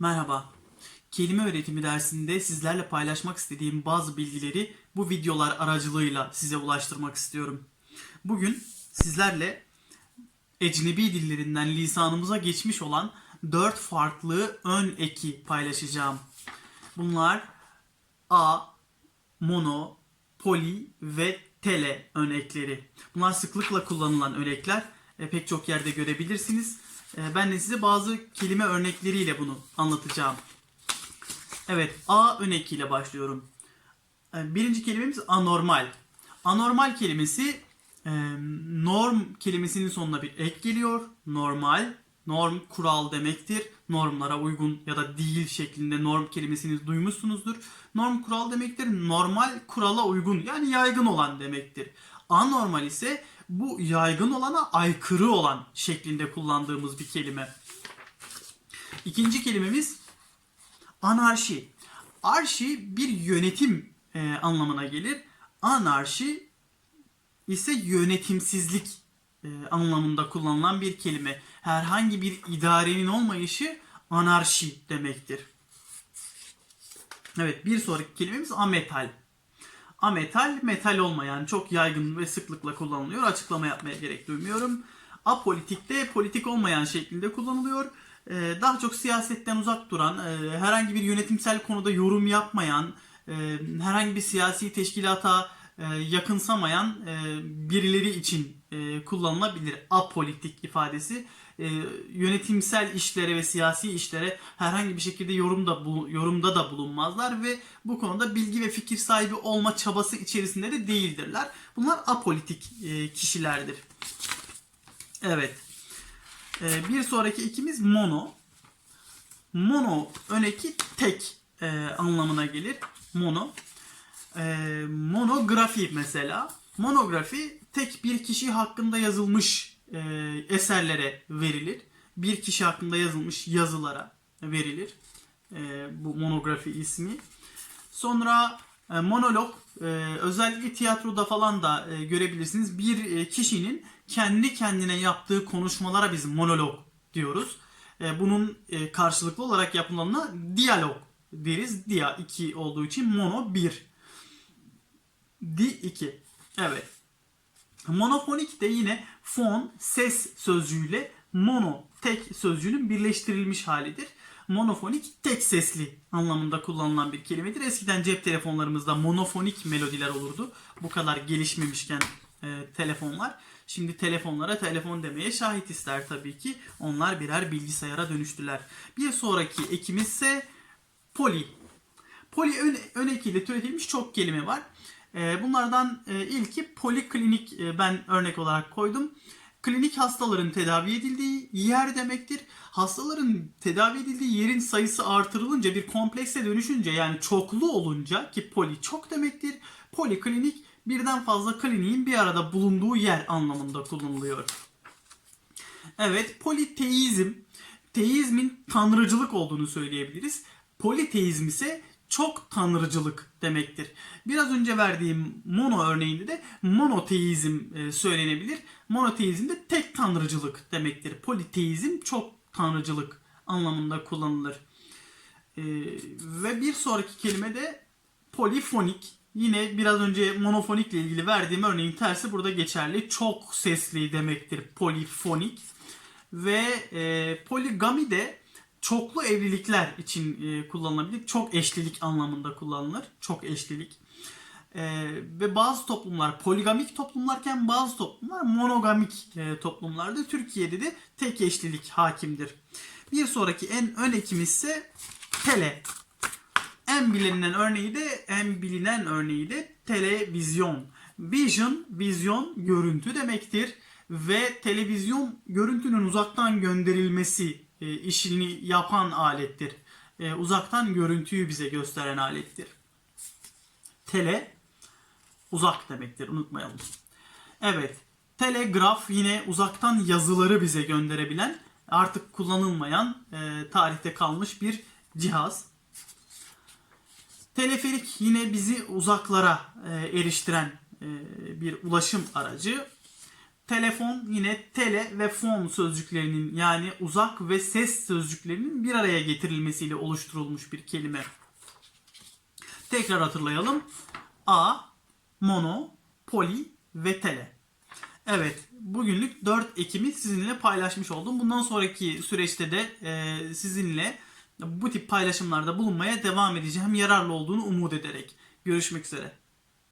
Merhaba. Kelime öğretimi dersinde sizlerle paylaşmak istediğim bazı bilgileri bu videolar aracılığıyla size ulaştırmak istiyorum. Bugün sizlerle ecnebi dillerinden lisanımıza geçmiş olan dört farklı ön eki paylaşacağım. Bunlar a, mono, poli ve tele örnekleri. Bunlar sıklıkla kullanılan örnekler. E, pek çok yerde görebilirsiniz. E, ben de size bazı kelime örnekleriyle bunu anlatacağım. Evet, A örnekiyle başlıyorum. E, birinci kelimemiz anormal. Anormal kelimesi e, norm kelimesinin sonuna bir ek geliyor. Normal, norm kural demektir. Normlara uygun ya da değil şeklinde norm kelimesini duymuşsunuzdur. Norm kural demektir. Normal kurala uygun yani yaygın olan demektir. Anormal ise bu yaygın olana aykırı olan şeklinde kullandığımız bir kelime. İkinci kelimemiz anarşi. Arşi bir yönetim e, anlamına gelir. Anarşi ise yönetimsizlik e, anlamında kullanılan bir kelime. Herhangi bir idarenin olmayışı anarşi demektir. Evet bir sonraki kelimemiz ametal. Ametal, metal olmayan çok yaygın ve sıklıkla kullanılıyor. Açıklama yapmaya gerek duymuyorum. Apolitik de politik olmayan şeklinde kullanılıyor. Ee, daha çok siyasetten uzak duran, e, herhangi bir yönetimsel konuda yorum yapmayan, e, herhangi bir siyasi teşkilata e, yakınsamayan birileri için e, kullanılabilir apolitik ifadesi. E, yönetimsel işlere ve siyasi işlere herhangi bir şekilde yorumda bu- yorumda da bulunmazlar ve bu konuda bilgi ve fikir sahibi olma çabası içerisinde de değildirler. Bunlar apolitik e, kişilerdir. Evet. E, bir sonraki ikimiz mono. Mono öneki tek e, anlamına gelir. Mono. E, monografi mesela. Monografi tek bir kişi hakkında yazılmış e, eserlere verilir. Bir kişi hakkında yazılmış yazılara verilir. E, bu monografi ismi. Sonra e, monolog e, özellikle tiyatroda falan da e, görebilirsiniz. Bir e, kişinin kendi kendine yaptığı konuşmalara biz monolog diyoruz. E, bunun e, karşılıklı olarak yapılanına diyalog deriz. Dia 2 olduğu için mono 1. Di 2. Evet. Monofonik de yine fon, ses sözcüğüyle mono, tek sözcüğünün birleştirilmiş halidir. Monofonik tek sesli anlamında kullanılan bir kelimedir. Eskiden cep telefonlarımızda monofonik melodiler olurdu. Bu kadar gelişmemişken e, telefonlar. Şimdi telefonlara telefon demeye şahit ister tabii ki. Onlar birer bilgisayara dönüştüler. Bir sonraki ekimiz ise poli. Poli ön, ön ekiyle türetilmiş çok kelime var. E, bunlardan e, ilki poliklinik e, ben örnek olarak koydum. Klinik hastaların tedavi edildiği yer demektir. Hastaların tedavi edildiği yerin sayısı artırılınca bir komplekse dönüşünce yani çoklu olunca ki poli çok demektir. Poliklinik birden fazla kliniğin bir arada bulunduğu yer anlamında kullanılıyor. Evet, politeizm, teizmin tanrıcılık olduğunu söyleyebiliriz. Politeizm ise çok tanrıcılık demektir. Biraz önce verdiğim mono örneğinde de monoteizm e, söylenebilir. Monoteizm de tek tanrıcılık demektir. Politeizm çok tanrıcılık anlamında kullanılır. E, ve bir sonraki kelime de polifonik. Yine biraz önce monofonikle ilgili verdiğim örneğin tersi burada geçerli. Çok sesli demektir polifonik. Ve e, poligami de çoklu evlilikler için e, kullanılabilir. Çok eşlilik anlamında kullanılır. Çok eşlilik. E, ve bazı toplumlar poligamik toplumlarken bazı toplumlar monogamik e, toplumlarda. Türkiye'de de tek eşlilik hakimdir. Bir sonraki en ön ekimiz ise tele. En bilinen örneği de en bilinen örneği de televizyon. Vision, vizyon, görüntü demektir ve televizyon görüntünün uzaktan gönderilmesi e, işini yapan alettir. E, uzaktan görüntüyü bize gösteren alettir. Tele uzak demektir unutmayalım. Evet. Telegraf yine uzaktan yazıları bize gönderebilen artık kullanılmayan e, tarihte kalmış bir cihaz. Teleferik yine bizi uzaklara eriştiren bir ulaşım aracı. Telefon yine tele ve fon sözcüklerinin yani uzak ve ses sözcüklerinin bir araya getirilmesiyle oluşturulmuş bir kelime. Tekrar hatırlayalım. A, mono, poli ve tele. Evet, bugünlük 4 Ekim'i sizinle paylaşmış oldum. Bundan sonraki süreçte de e, sizinle bu tip paylaşımlarda bulunmaya devam edeceğim. Yararlı olduğunu umut ederek. Görüşmek üzere.